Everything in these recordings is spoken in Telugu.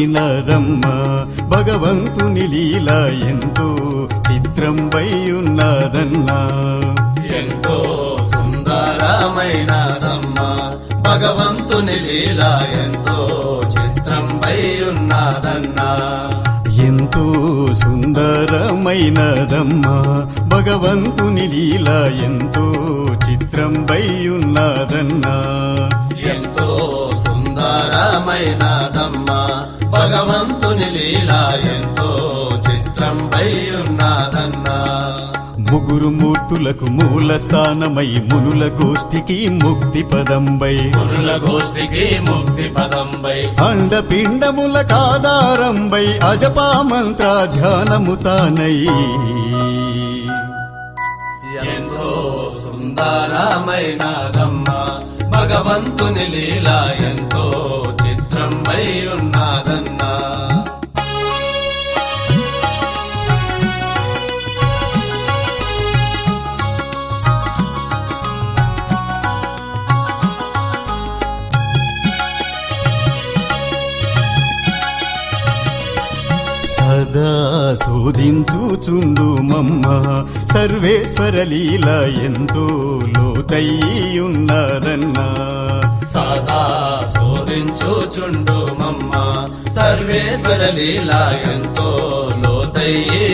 సుందరమైనదమ్మా భగవంతుని లీల ఎంతో చిత్రంపై ఉన్నదన్నా ఎంతో సుందరమైనదమ్మా భగవంతుని లీల ఎంతో చిత్రంపై ఉన్నదన్నా ఎంతో సుందరమైనదమ్మా భగవంతుని లీల ఎంతో చిత్రంపై ఉన్నదన్నా ఎంతో సుందరమైనదమ్మా భగవంతుని లీల ఎంతో చిత్రంపై ఉన్నదన్నా. ముగురు మూర్తులకు మూల స్థానమై మునుల గోష్ఠికి ముక్తి పదంబై. పురుల గోష్ఠికి ముక్తి పదంబై. అండపిండముల కాదారంబై అజపా మంత్ర ధ్యానము తానై. ఎంతో సుందరమైనదమ్మా. భగవంతుని లీల ఎంతో చిత్రంపై ఉన్నదన్నా సదా శోధించుచుండు మమ్మ సర్వేశ్వర లీల ఎంతో లోతయ్యున్నదన్నా సదా శోధించుచుండు మమ్మ సర్వేశ్వర లీల ఎంతో లోతయ్యి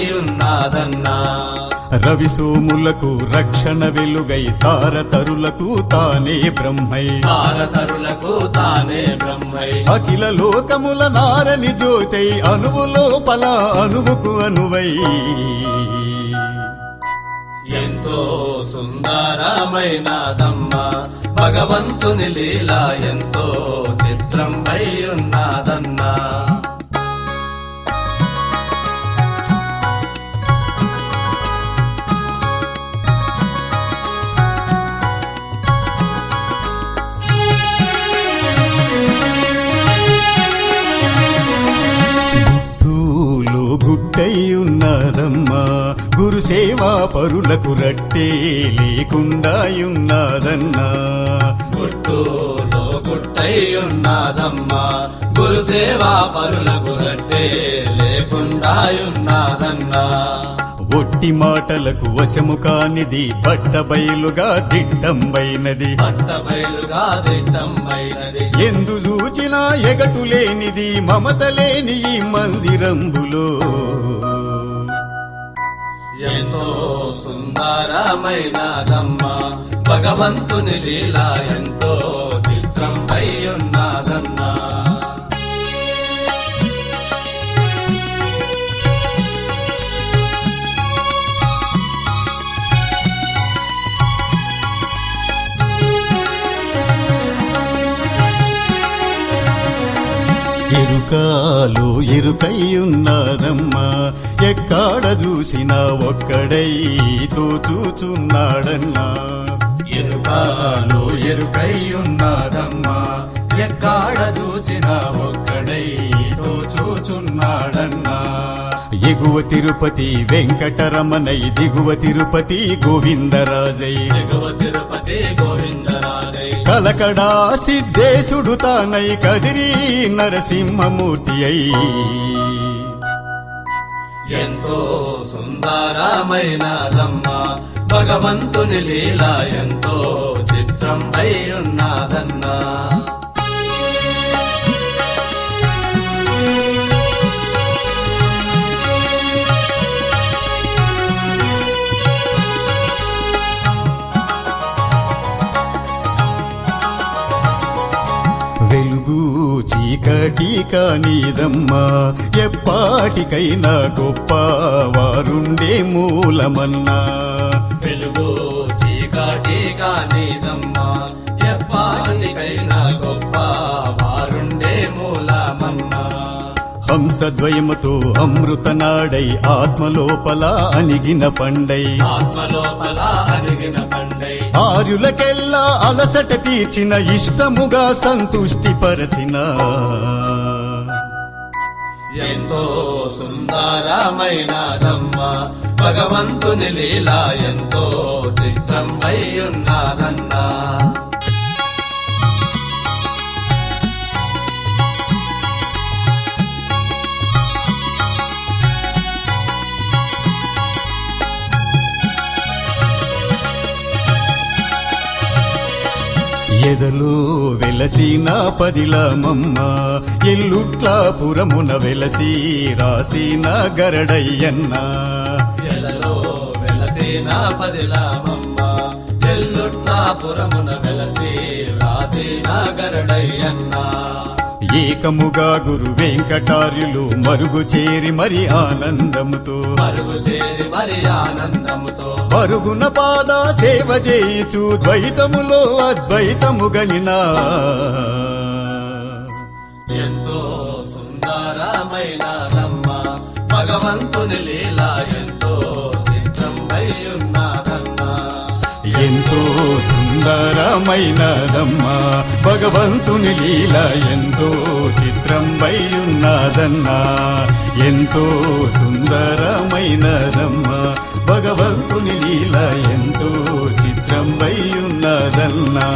రవి సోములకు రక్షణ వెలుగై తారతరులకు తానే బ్రహ్మై. భారతరులకు తానే బ్రహ్మై. అఖిల లోకముల నారని జ్యోతై అణువు లోపల అణువుకు అనువై ఎంతో సుందరమైనదమ్మా భగవంతుని లీల ఎంతో గుట్టై ఉన్నదమ్మా. గురు సేవా పరులకు రట్టే లేకుండా ఉన్నదన్నా గుట్టులో గుట్టై ఉన్నదమ్మా గురు సేవా పరులకు రట్టే లేకుండా ఉన్నదన్నా ఒట్టి మాటలకు వశము కానిది బట్టబయలుగా దిట్టంబైనది ఎందు చూచినా ఎగటు లేనిది మమత లేని ఈ మందిరంబులో. ఎంతో సుందరమైనదమ్మా భగవంతుని లీల ఎంతో ఉన్నదన్నా ఎరుకాలో ఎరుకై ఉన్నదమ్మా ఎక్కడ చూసినా ఒక్కడై తోచూచున్నాడన్నా. ఎరుకాలు ఎరుకై ఉన్నదమ్మా ఎక్కడ చూసినా ఒక్కడై తోచూచున్నాడన్నా. ఎగువ తిరుపతి వెంకటరమణై దిగువ తిరుపతి గోవిందరాజై ఎగువ తిరుపతి గోవిందరాజై కలకడా సిద్ధేశుడు తానై కదిరి నరసింహమూర్తి అయి. ఎంతో సుందరమైనదమ్మా భగవంతుని లీల ఎంతో చిత్రం అయి ఉన్నదన్నా వెలుగు చీకటి కానిదమ్మా ఎప్పాటికైనా గొప్ప వారుండే మూలమన్నా. వెలుగు చీకటి కానిదమ్మా ఎప్పాటికైనా గొప్ప వారుండే మూలమన్నా. హంసద్వయముతో అమృత నాడై ఆత్మలోపల అణిగిన పండై. ఆత్మలోపల అరిగిన పండై. ఆర్యులకెల్లా అలసట తీర్చిన ఇష్టముగా సంతుష్టి పరచిన ఎంతో సుందరమైనదమ్మా భగవంతుని లీలా ఎంతో చిత్తం అయ్యున్నారన్నా ఎదలో వెలసిన పదిలమమ్మ ఎల్లుట్లాపురమున వెలసి రాసిన గరడయ్యన్న. ఎలలో వెలసిన పదిలామమ్మ ఎల్లుట్టాపురమున వెలసి రాసిన గరడయ్యన్నా. ఏకముగా గురు వెంకటార్యులు మరుగు చేరి మరి ఆనందముతో. మరుగు చేరి మరి ఆనందముతో. పరుగున పాద సేవ చేయుచు ద్వైతములో అద్వైతము గనినా ఎంతో సుందరమైన భగవంతుని లీల ఎంతో ఎంతో సుందరమైనదమ్మా. భగవంతుని లీల ఎంతో చిత్రంపై ఉన్నదన్నా ఎంతో సుందరమైనదమ్మా. భగవంతుని లీల ఎంతో చిత్రంపై ఉన్నదన్నా